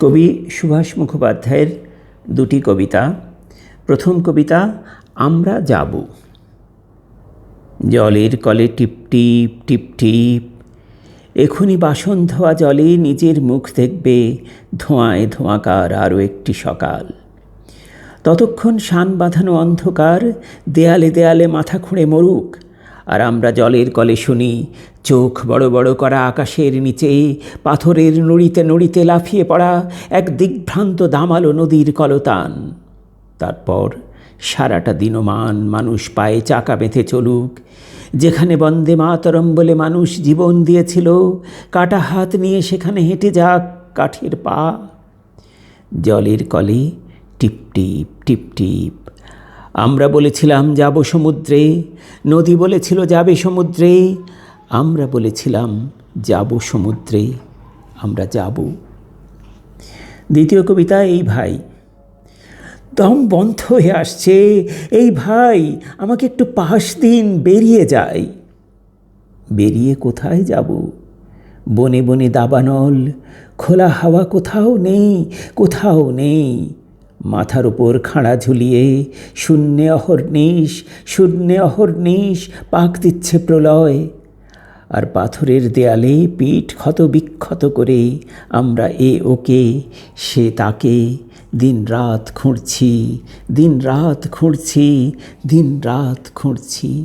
কবি সুভাষ মুখোপাধ্যায়ের দুটি কবিতা। প্রথম কবিতা, আমরা যাব। জলের কলে টিপ টিপ টিপ টিপ। এখনই বাসন ধোয়া জলে নিজের মুখ দেখবে, ধোঁয়ায় ধোঁয়াকার আরও একটি সকাল। ততক্ষণ শান বাঁধানো অন্ধকার, দেয়ালে দেয়ালে মাথা খুঁড়ে মরুক আর আমরা জলের কলে শুনি, চোখ বড় বড় করা আকাশের নিচে, পাথরের নড়িতে নড়িতে লাফিয়ে পড়া এক দিগ্ভ্রান্ত দামালো নদীর কলতান। তারপর সারাটা দিনমান মানুষ পায়ে চাকা বেঁধে চলুক, যেখানে বন্দে মাতরম বলে মানুষ জীবন দিয়েছিল, কাটা হাত নিয়ে সেখানে হেঁটে যাক কাঠের পা। জলের কলে টিপটিপ টিপ টিপ টিপ আমরা বলেছিলাম, যাব সমুদ্রে। নদী বলেছিল, যাবে সমুদ্রে। আমরা বলেছিলাম, যাব সমুদ্রে। আমরা যাব। দ্বিতীয় কবিতা, এই ভাই। দম বন্ধ হয়ে আসছে, এই ভাই, আমাকে একটু পাশ দিন, বেরিয়ে যাই। বেরিয়ে কোথায় যাব? বনে বনে দাবানল, খোলা হাওয়া কোথাও নেই কোথাও নেই। মাথার উপর খাঁড়া ঝুলিয়ে, শূন্যে অহর্নিশ শূন্যে অহর্নিশ পাক দিচ্ছে প্রলয়। আর পাথরের দেয়ালে পিঠ ক্ষত বিক্ষত করে, আমরা এ ওকে, সে তাকে দিন রাত খুঁড়ছি দিন রাত খুঁড়ছি দিন রাত খুঁড়ছি।